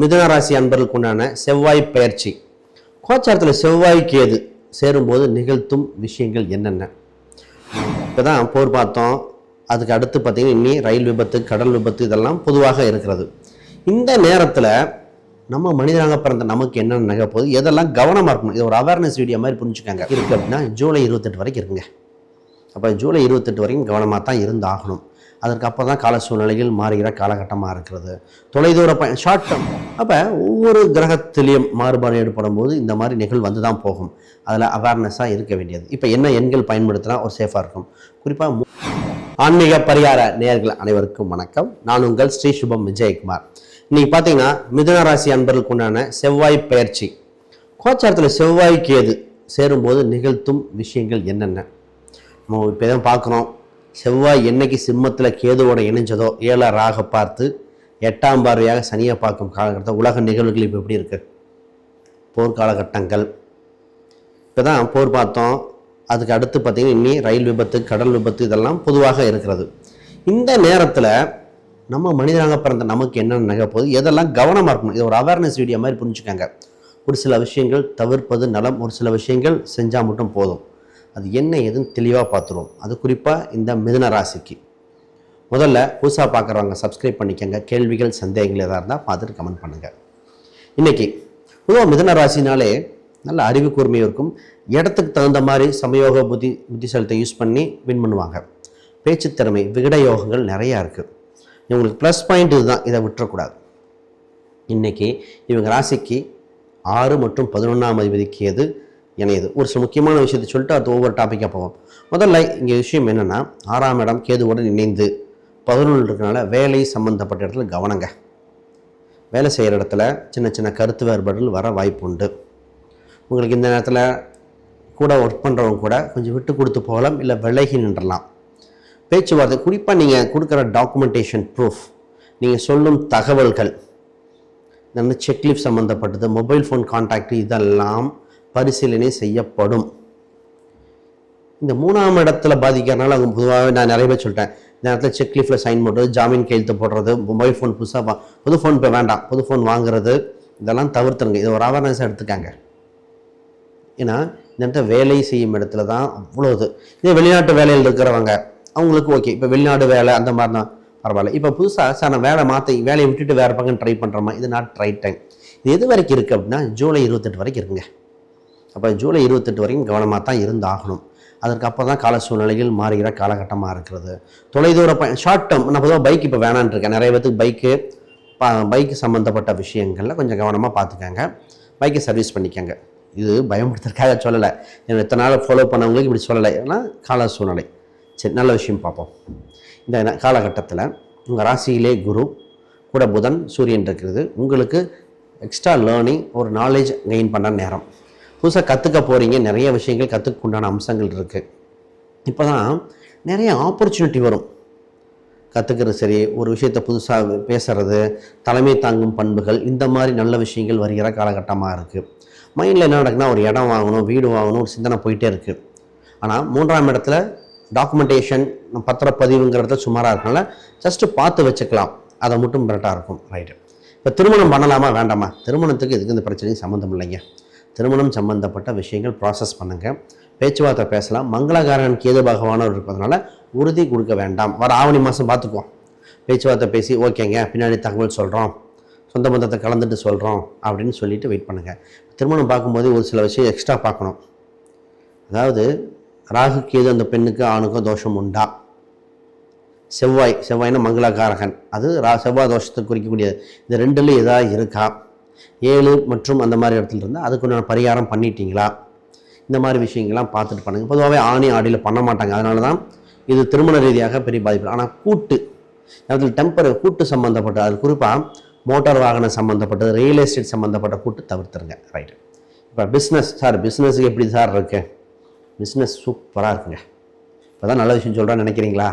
மிதுனராசி அன்பர்களுக்கு உண்டான செவ்வாய் பயிற்சி. கோச்சாரத்தில் செவ்வாய்க்கு கேது சேரும்போது நிகழ்த்தும் விஷயங்கள் என்னென்ன? இப்போ தான் போர் பார்த்தோம். அதுக்கு அடுத்து பார்த்தீங்கன்னா இனி ரயில் விபத்து கடல் விபத்து இதெல்லாம் பொதுவாக இருக்கிறது. இந்த நேரத்தில் நம்ம மனிதனாக பிறந்த நமக்கு என்னென்ன நிகழ போகுது? எதெல்லாம் கவனமாக இருக்கணும்? இது ஒரு அவேர்னஸ் வீடியோ மாதிரி புரிஞ்சுக்காங்க. இருக்குது அப்படின்னா ஜூலை இருபத்தெட்டு வரைக்கும் இருக்குங்க. அப்போ ஜூலை இருபத்தெட்டு வரைக்கும் கவனமாக தான் இருந்தாகணும். அதற்கு அப்போ தான் கால சூழ்நிலையில் மாறுகிற காலகட்டமாக இருக்கிறது. தொலைதூர பய ஷார்ட் டேர்ம் அப்போ ஒவ்வொரு கிரகத்திலையும் மாறுபாடு ஏற்படும் போது இந்த மாதிரி நிகழ்வு வந்து தான் போகும். அதில் அவேர்னஸாக இருக்க வேண்டியது. இப்போ என்ன எண்கள் பயன்படுத்தினா ஒரு சேஃபாக இருக்கும். குறிப்பாக ஆன்மீக பரிகார நேயர்கள் அனைவருக்கும் வணக்கம். நான் உங்கள் ஸ்ரீ சுபம் விஜயகுமார். இன்றைக்கி பார்த்தீங்கன்னா மிதுன ராசி அன்பர்களுக்கு உண்டான செவ்வாய் பயிற்சி கோச்சாரத்தில் செவ்வாய் கேது சேரும்போது நிகழ்த்தும் விஷயங்கள் என்னென்ன? நம்ம இப்போ தான் பார்க்குறோம் செவ்வாய் என்னைக்கு சிம்மத்தில் கேதுவோட இணைஞ்சதோ ஏழா ராக பார்த்து எட்டாம் பார்வையாக சனியை பார்க்கும் காலகட்டத்தில் உலக நிகழ்வுகள் இப்போ எப்படி இருக்கு? போர் காலகட்டங்கள். இப்போ தான் போர் பார்த்தோம். அதுக்கு அடுத்து பார்த்திங்கன்னா இன்னி ரயில் விபத்து கடல் விபத்து இதெல்லாம் பொதுவாக இருக்கிறது. இந்த நேரத்தில் நம்ம மனிதனாக பிறந்த நமக்கு என்னென்ன நிகழ போகுது? எதெல்லாம் கவனமாக இருக்கணும்? இது ஒரு அவேர்னஸ் வீடியோ மாதிரி புரிஞ்சுக்கோங்க. ஒரு சில விஷயங்கள் தவிர்ப்பது நலம் ஒரு சில விஷயங்கள் செஞ்சால் மட்டும் போதும். அது என்ன ஏதுன்னு தெளிவாக பார்த்துருவோம். அது குறிப்பாக இந்த மிதுன ராசிக்கு. முதல்ல புதுசாக பார்க்குறவங்க சப்ஸ்கிரைப் பண்ணிக்கோங்க. கேள்விகள் சந்தேகங்கள் எதாக இருந்தால் பார்த்துட்டு கமெண்ட் பண்ணுங்கள் இன்றைக்கி பொதுவாக மிதன ராசினாலே நல்ல அறிவு கூர்மையும் இருக்கும். இடத்துக்கு தகுந்த மாதிரி சமயோக புத்தி புத்திசாலத்தை யூஸ் பண்ணி வின் பண்ணுவாங்க. பேச்சு திறமை விகட யோகங்கள் நிறையா இருக்குது இவங்களுக்கு ப்ளஸ் பாயிண்ட் இதுதான். இதை விட்டுறக்கூடாது. இன்றைக்கி இவங்க ராசிக்கு ஆறு மற்றும் பதினொன்றாம் அதிபதிக்கு எது இணையுது. ஒரு சில முக்கியமான விஷயத்தை சொல்லிட்டு அது ஒவ்வொரு டாப்பிக்காக போவோம். முதல்ல இங்கே விஷயம் என்னென்னா ஆறாம் இடம் கேதுவுடன் இணைந்து பதினொன்று இருக்கனால வேலை சம்மந்தப்பட்ட இடத்துல கவனங்க. வேலை செய்கிற இடத்துல சின்ன சின்ன கருத்து வேறுபாடுகள் வர வாய்ப்பு உண்டு உங்களுக்கு இந்த நேரத்தில் கூட ஒர்க் பண்ணுறவங்க கூட கொஞ்சம் விட்டு கொடுத்து போகலாம் இல்லை விலகி நின்றலாம். பேச்சுவார்த்தை குறிப்பாக நீங்கள் கொடுக்குற டாக்குமெண்டேஷன் ப்ரூஃப் நீங்கள் சொல்லும் தகவல்கள் இந்த செக்லிஃப் சம்மந்தப்பட்டது மொபைல் ஃபோன் கான்டாக்ட் இதெல்லாம் பரிசீலனை செய்யப்படும். இந்த மூணாம் இடத்துல பாதிக்கிறனால அவங்க பொதுவாகவே நான் நிறைய பேர் சொல்லிட்டேன். இந்த இடத்துல செக்லிஃபில் சைன் போடுறது ஜாமீன் கையெழுத்து போடுறது மொபைல் ஃபோன் புதுசாக வா புது ஃபோன் இப்போ வேண்டாம் புது ஃபோன் வாங்குறது இதெல்லாம் தவிர்த்துருங்க. இது ஒரு அவேர்னஸாக எடுத்துக்காங்க. ஏன்னா இந்த இடத்துல வேலை செய்யும் இடத்துல தான் அவ்வளோ இது இதே வெளிநாட்டு வேலையில் இருக்கிறவங்க அவங்களுக்கு ஓகே இப்போ வெளிநாடு வேலை அந்த மாதிரி தான். பரவாயில்ல. இப்போ புதுசாக சார் நான் வேலை மாற்றி வேலையை விட்டுட்டு வேறு பக்கம் ட்ரை பண்ணுறோமா இது நாட் ட்ரை டைம் இது எது வரைக்கும் இருக்குது அப்படின்னா ஜூலை இருபத்தெட்டு வரைக்கும் இருக்குங்க. அப்போ ஜூலை இருபத்தெட்டு வரைக்கும் கவனமாக தான் இருந்தாகணும். அதற்கு அப்போ தான் கால சூழ்நிலையில் மாறுகிற காலகட்டமாக இருக்கிறது. தொலைதூர ப ஷார்ட் டேர்ம் நான் பொதுவாக பைக் இப்போ வேணான்னு இருக்கேன். நிறைய பேத்துக்கு பைக்கு பைக்கு சம்மந்தப்பட்ட விஷயங்களில் கொஞ்சம் கவனமாக பார்த்துக்கங்க பைக்கை சர்வீஸ் பண்ணிக்கங்க. இது பயமுடுத்துறதுக்காக சொல்லலை. எனக்கு எத்தனை நாள் ஃபாலோ பண்ணவங்களுக்கு இப்படி சொல்லலை. ஏன்னா கால சூழ்நிலை. சரி நல்ல விஷயம் பார்ப்போம். இந்த காலகட்டத்தில் உங்கள் ராசியிலே குரு கூட புதன் சூரியன் இருக்கிறது. உங்களுக்கு எக்ஸ்ட்ரா லேர்னிங் ஒரு நாலேஜ் கெயின் பண்ண நேரம். புதுசாக கற்றுக்க போகிறீங்க நிறைய விஷயங்கள் கற்றுக்க உண்டான அம்சங்கள் இருக்குது இப்போ தான் நிறைய ஆப்பர்ச்சுனிட்டி வரும். கற்றுக்கிறது சரி ஒரு விஷயத்தை புதுசாக பேசுகிறது தலைமை தாங்கும் பண்புகள் இந்த மாதிரி நல்ல விஷயங்கள் வருகிற காலகட்டமாக இருக்குது மைண்டில் என்ன நடக்குன்னா ஒரு இடம் வாங்கணும் வீடு வாங்கணும் ஒரு சிந்தனை போயிட்டே இருக்குது ஆனால் மூன்றாம் இடத்துல டாக்குமெண்டேஷன் பத்திரப்பதிவுங்கிறத சுமாராக இருக்கனால ஜஸ்ட்டு பார்த்து வச்சுக்கலாம். அதை மட்டும் கரெக்டாக இருக்கும். ரைட்டு இப்போ திருமணம் பண்ணலாமா வேண்டாமா? திருமணத்துக்கு இதுக்கு இந்த பிரச்சனையும் சம்மந்தம் இல்லைங்க. திருமணம் சம்பந்தப்பட்ட விஷயங்கள் ப்ராசஸ் பண்ணுங்கள் பேச்சுவார்த்தை பேசலாம். மங்களகாரன் கேது பகவானவர் இருப்பதனால உறுதி கொடுக்க வேண்டாம். வர ஆவணி மாதம் பார்த்துக்குவோம். பேச்சுவார்த்தை பேசி ஓகேங்க பின்னாடி தகவல் சொல்கிறோம் சொந்த பந்தத்தை கலந்துட்டு சொல்கிறோம் அப்படின்னு சொல்லிட்டு வெயிட் பண்ணுங்கள் திருமணம் பார்க்கும்போது ஒரு சில விஷயம் எக்ஸ்ட்ரா பார்க்கணும். அதாவது ராகு கேது அந்த பெண்ணுக்கு ஆணுக்கும் தோஷம் உண்டா? செவ்வாய் செவ்வாய்னா மங்களகாரகன். அது ரா செவ்வாய் தோஷத்தை குறிக்கக்கூடியது. இந்த ரெண்டுலேயும் ஏதாவது இருக்கா? ஏழு மற்றும் அந்த மாதிரி இடத்துல இருந்தால் அதுக்குண்டான பரிகாரம் பண்ணிட்டீங்களா? இந்த மாதிரி விஷயங்கள்லாம் பார்த்துட்டு பண்ணுங்கள் பொதுவாகவே ஆணி ஆடியில் பண்ண மாட்டாங்க. அதனால தான் இது திருமண ரீதியாக பெரிய பாதிப்பு. ஆனால் கூட்டு அதில் டெம்பர் கூட்டு சம்மந்தப்பட்ட அது குறிப்பாக மோட்டார் வாகனம் சம்மந்தப்பட்டது ரியல் எஸ்டேட் சம்மந்தப்பட்ட கூட்டு தவிர்த்துருங்க. ரைட்டு இப்போ பிஸ்னஸ் சார் பிஸ்னஸுக்கு எப்படி சார் இருக்கு? பிஸ்னஸ் சூப்பராக இருக்குங்க. இப்போ தான் நல்ல விஷயம் சொல்கிறேன்னு நினைக்கிறீங்களா?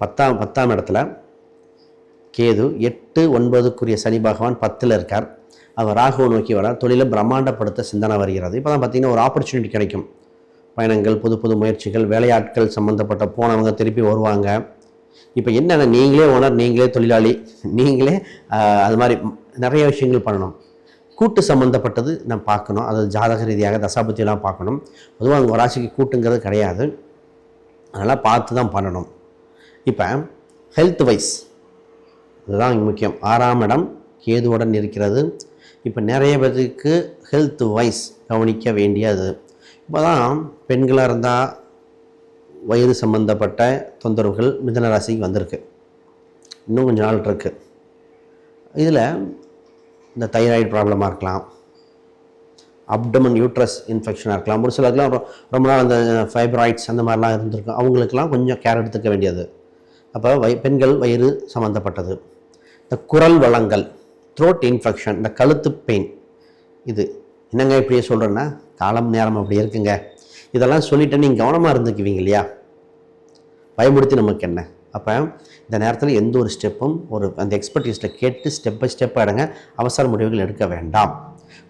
பத்தாம் பத்தாம் இடத்துல கேது எட்டு ஒன்பதுக்குரிய சனி பகவான் பத்தில் இருக்கார். அவர் ராகுவை நோக்கி வரார் தொழிலை பிரம்மாண்டப்படுத்த சிந்தனை வருகிறது. இப்போ தான் பார்த்தீங்கன்னா ஒரு ஆப்பர்ச்சுனிட்டி கிடைக்கும். பயணங்கள் புது புது முயற்சிகள் வேலையாட்கள் சம்மந்தப்பட்ட போனவங்க திருப்பி வருவாங்க. இப்போ என்னென்ன நீங்களே ஓனர் நீங்களே தொழிலாளி நீங்களே அது மாதிரி நிறைய விஷயங்கள் பண்ணணும். கூட்டு சம்மந்தப்பட்டது நம்ம பார்க்கணும். அது ஜாதக ரீதியாக தசாபத்தியெல்லாம் பார்க்கணும். பொதுவாக உங்கள் ராசிக்கு கூட்டுங்கிறது கிடையாது. அதெல்லாம் பார்த்து தான் பண்ணணும். இப்போ ஹெல்த் வைஸ் இதுதான் முக்கியம். ஆறாம் இடம் கேதுவுடன் இருக்கிறது. இப்போ நிறைய பேருக்கு ஹெல்த் வைஸ் கவனிக்க வேண்டியது. இப்போ தான் பெண்களாக இருந்தால் வயது சம்பந்தப்பட்ட தொந்தரவுகள் மிதன ராசிக்கு வந்திருக்கு. இன்னும் கொஞ்சம் நாள் இருக்குது இதில் இந்த தைராய்டு ப்ராப்ளமாக இருக்கலாம். அப்டமன் யூட்ரஸ் இன்ஃபெக்ஷனாக இருக்கலாம். ஒரு சிலருக்குலாம் ரொம்ப நாள் அந்த ஃபைப்ராய்ட்ஸ் அந்த மாதிரிலாம் இருந்திருக்கும் அவங்களுக்கெல்லாம் கொஞ்சம் கேர் எடுத்துக்க வேண்டியது. அப்போ வய பெண்கள் வயிறு சம்மந்தப்பட்டது இந்த குரல் வளங்கள். த்ரோட் இன்ஃபெக்ஷன் இந்த கழுத்து பெயின் இது என்னங்க இப்படியே சொல்கிறேன்னா காலம் நேரம் அப்படி இருக்குங்க. இதெல்லாம் சொல்லிட்டு நீங்கள் கவனமாக இருந்துக்குவீங்க இல்லையா? பயமுடுத்தி நமக்கு என்ன? அப்போ இந்த நேரத்தில் எந்த ஒரு ஸ்டெப்பும் ஒரு அந்த எக்ஸ்பர்டீஸில் கேட்டு ஸ்டெப் பை ஸ்டெப் எடுங்க. அவசர முடிவுகள் எடுக்க வேண்டாம்.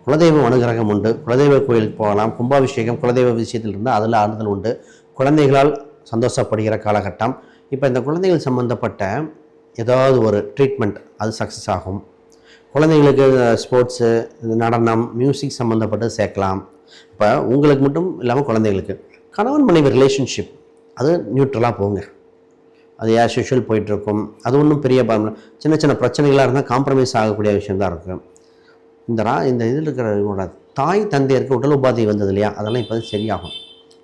குலதெய்வம் அனுகிரகம் உண்டு. குலதெய்வ கோயிலுக்கு போகலாம். கும்பாபிஷேகம் குலதெய்வ விஷயத்தில் இருந்தால் அதில் ஆறுதல் உண்டு. குழந்தைகளால் சந்தோஷப்படுகிற காலகட்டம். இப்போ இந்த குழந்தைகள் சம்மந்தப்பட்ட ஏதாவது ஒரு ட்ரீட்மெண்ட் அது சக்ஸஸ் ஆகும். குழந்தைங்களுக்கு ஸ்போர்ட்ஸு நடனம் மியூசிக் சம்மந்தப்பட்டது சேர்க்கலாம். இப்போ உங்களுக்கு மட்டும் இல்லாமல் குழந்தைங்களுக்கு கணவன் மனைவி ரிலேஷன்ஷிப் அது நியூட்ரலாக போங்க. அது ஏஸ் யூஷுவல் போயிட்டுருக்கும். அது ஒன்றும் பெரிய சின்ன சின்ன பிரச்சனைகளாக இருந்தால் காம்ப்ரமைஸ் ஆகக்கூடிய விஷயம் தான் இருக்கும் இந்த ரா இந்த இதில் இருக்கிற இவங்களோட தாய் தந்தையருக்கு உடல் உபாதை வந்தது இல்லையா? அதெல்லாம் இப்போ சரியாகும்.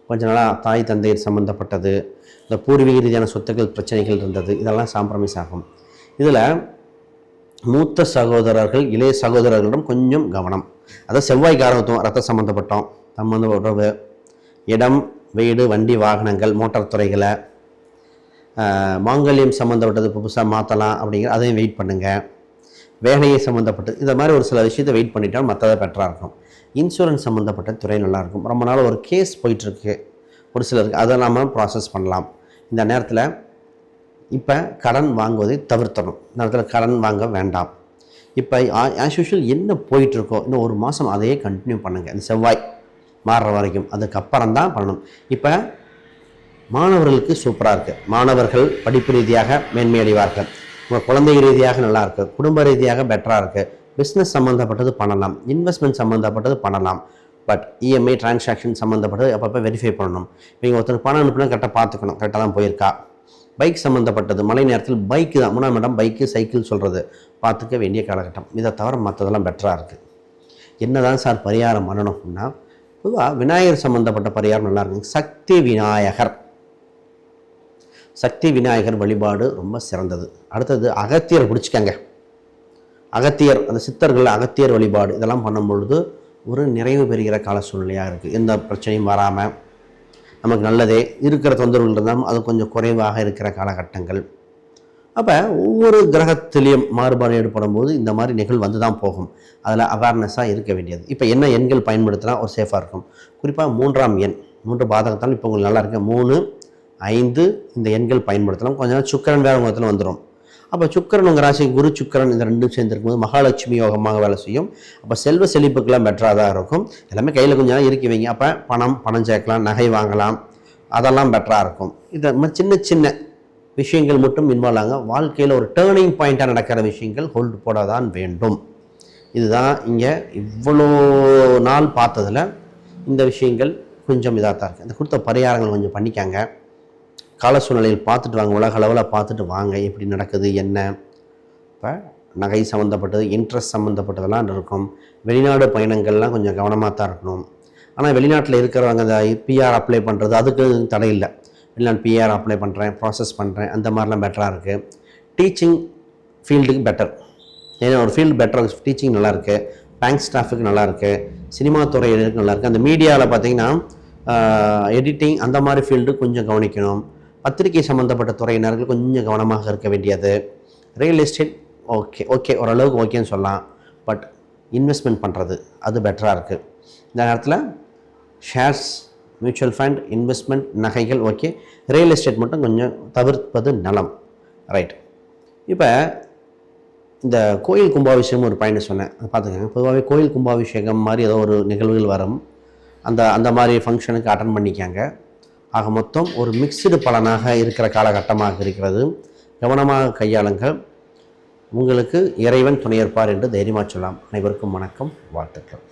கொஞ்ச நாளாக தாய் தந்தையர் சம்மந்தப்பட்டது இந்த பூர்வீக ரீதியான சொத்துக்கள் பிரச்சனைகள் இருந்தது. இதெல்லாம் காம்ப்ரமைஸ் ஆகும். இதில் மூத்த சகோதரர்கள் இளைய சகோதரர்களிடம் கொஞ்சம் கவனம். அதாவது செவ்வாய் காரணத்துவம் ரத்த சம்மந்தப்பட்டோம் சம்மந்த உறவு இடம் வீடு வண்டி வாகனங்கள் மோட்டார் துறைகளை மாங்கல்யம் சம்மந்தப்பட்டது புதுசாக மாற்றலாம் அப்படிங்கிற அதையும் வெயிட் பண்ணுங்கள் வேலையை சம்மந்தப்பட்டது இந்த மாதிரி ஒரு சில விஷயத்தை வெயிட் பண்ணிட்டால் மற்றதை பெட்டராக இருக்கும். இன்சூரன்ஸ் சம்மந்தப்பட்ட துறை நல்லாயிருக்கும் ரொம்ப நாள் ஒரு கேஸ் போயிட்டுருக்கு ஒரு சிலருக்கு அதை நாம் ப்ராசஸ் பண்ணலாம். இந்த நேரத்தில் இப்போ கடன் வாங்குவதை தவிர்த்தணும். இந்த இடத்துல கடன் வாங்க வேண்டாம். இப்போ ஆஸ் யூஷுவல் என்ன போயிட்டுருக்கோ இன்னும் ஒரு மாதம் அதையே கண்டினியூ பண்ணுங்கள் இந்த செவ்வாய் மாறுற வரைக்கும். அதுக்கப்புறம் தான் பண்ணணும். இப்போ மாணவர்களுக்கு சூப்பராக இருக்குது மாணவர்கள் படிப்பு ரீதியாக மேன்மையடைவார்கள் உங்கள் குழந்தை ரீதியாக நல்லாயிருக்கு குடும்ப ரீதியாக பெட்டராக இருக்குது பிஸ்னஸ் சம்மந்தப்பட்டது பண்ணலாம். இன்வெஸ்ட்மெண்ட் சம்மந்தப்பட்டது பண்ணலாம். பட் இஎம்ஐ டிரான்சாக்ஷன் சம்மந்தப்பட்டது அப்பப்போ வெரிஃபை பண்ணணும். நீங்கள் ஒருத்தருக்கு பணம் அனுப்புனா கரெக்டாக பார்த்துக்கணும். கரெக்டாக தான் போயிருக்கா. பைக் சம்மந்தப்பட்டது மழை நேரத்தில் பைக்கு தான். மூணாம் இடம் பைக்கு சைக்கிள் சொல்கிறது பார்த்துக்க வேண்டிய காலகட்டம். இதை தவிர மற்றதெல்லாம் பெட்டராக இருக்குது என்னதான் சார் பரிகாரம் பண்ணணும் அப்படின்னா பொதுவாக விநாயகர் சம்மந்தப்பட்ட பரிகாரம் நல்லா இருக்குங்க சக்தி விநாயகர். சக்தி விநாயகர் வழிபாடு ரொம்ப சிறந்தது. அடுத்தது அகத்தியர் பிடிச்சிக்கங்க. அகத்தியர் அந்த சித்தர்கள் அகத்தியர் வழிபாடு இதெல்லாம் பண்ணும் பொழுது ஒரு நிறைவு பெறுகிற கால சூழ்நிலையாக இருக்குது எந்த பிரச்சனையும் வராமல் நமக்கு நல்லதே இருக்கிற தொந்தரவுகள் இருந்தாலும் அது கொஞ்சம் குறைவாக இருக்கிற காலகட்டங்கள். அப்போ ஒவ்வொரு கிரகத்திலையும் மாறுபாடு ஏற்படும் போது இந்த மாதிரி நிகழ்வு வந்து தான் போகும். அதில் அவேர்னஸாக இருக்க வேண்டியது. இப்போ என்ன எண்கள் பயன்படுத்தினா ஒரு சேஃபாக இருக்கும். குறிப்பாக மூன்றாம் எண் மூன்று பாதகத்தாலும் இப்போ உங்களுக்கு நல்லா இருக்கு. மூணு ஐந்து இந்த எண்கள் பயன்படுத்தலாம். கொஞ்ச நாள் சுக்கரன் வேறு முகத்தில் வந்துடும் அப்போ சுக்கரன் உங்கள் ராசி குரு சுக்கரன் இந்த ரெண்டும் சேர்ந்துருக்கும்போது மகாலட்சுமி யோகமாக வேலை செய்யும். அப்போ செல்வ செழிப்புக்கெல்லாம் பெட்டராக தான் இருக்கும். எல்லாமே கையில் கொஞ்சம் நேரம் இறுக்கி வைங்க. அப்போ பணம் பணம் சேர்க்கலாம் நகை வாங்கலாம். அதெல்லாம் பெட்டராக இருக்கும். இது மாதிரி சின்ன சின்ன விஷயங்கள் மட்டும் இன்வால்வ் ஆகும் வாழ்க்கையில் ஒரு டேர்னிங் பாயிண்ட்டாக நடக்கிற விஷயங்கள் ஹோல்டு போட தான் வேண்டும். இதுதான் இங்கே இவ்வளோ நாள் பார்த்ததில் இந்த விஷயங்கள் கொஞ்சம் இதாக தான் இருக்குது இந்த கொடுத்த பரிகாரங்கள் கொஞ்சம் பண்ணிக்காங்க. கால சூழ்நிலையில் பார்த்துட்டு வாங்க உலக அளவில் பார்த்துட்டு வாங்க எப்படி நடக்குது என்ன? இப்போ நகை சம்மந்தப்பட்டது இன்ட்ரெஸ்ட் சம்மந்தப்பட்டதெல்லாம் இருக்கும். வெளிநாடு பயணங்கள்லாம் கொஞ்சம் கவனமாக தான் இருக்கணும். ஆனால் வெளிநாட்டில் இருக்கிறவங்க இந்த பிஆர் அப்ளை பண்ணுறது அதுக்கு தடை இல்லை. வெளிநாடு பிஆர் அப்ளை பண்ணுறேன் ப்ராசஸ் பண்ணுறேன் அந்த மாதிரிலாம் பெட்டராக இருக்குது டீச்சிங் ஃபீல்டுக்கு பெட்டர் ஏன்னா ஒரு ஃபீல்டு பெட்டர் டீச்சிங் நல்லாயிருக்கு பேங்க் ஸ்டாஃபுக்கு நல்லாயிருக்கு சினிமா துறையினருக்கு நல்லாயிருக்கு அந்த மீடியாவில் பார்த்தீங்கன்னா எடிட்டிங் அந்த மாதிரி ஃபீல்டு கொஞ்சம் கவனிக்கணும். பத்திரிகை சம்மந்தப்பட்ட துறையினர்கள் கொஞ்சம் கவனமாக இருக்க வேண்டியது. ரியல் எஸ்டேட் ஓகே ஓகே ஓரளவுக்கு ஓகேன்னு சொல்லலாம். பட் இன்வெஸ்ட்மெண்ட் பண்ணுறது அது பெட்டராக இருக்குது இந்த நேரத்தில் ஷேர்ஸ் மியூச்சுவல் ஃபண்ட் இன்வெஸ்ட்மெண்ட் நகைகள் ஓகே ரியல் எஸ்டேட் மட்டும் கொஞ்சம் தவிர்ப்பது நலம். ரைட் இப்போ இந்த கோயில் கும்பாபிஷேகம் ஒரு பையனை சொன்னேன். அதை பார்த்துக்கோங்க பொதுவாகவே கோயில் கும்பாபிஷேகம் மாதிரி ஏதோ ஒரு நிகழ்வுகள் வரும். அந்த அந்த மாதிரி ஃபங்க்ஷனுக்கு அட்டன் பண்ணிக்காங்க. ஆக மொத்தம் ஒரு மிக்சடு பலனாக இருக்கிற காலகட்டமாக இருக்கிறது. கவனமாக கையாளுங்கள். உங்களுக்கு இறைவன் துணையேற்பார் என்று தைரியமாக சொல்லலாம். அனைவருக்கும் வணக்கம் வாழ்த்துக்கள்.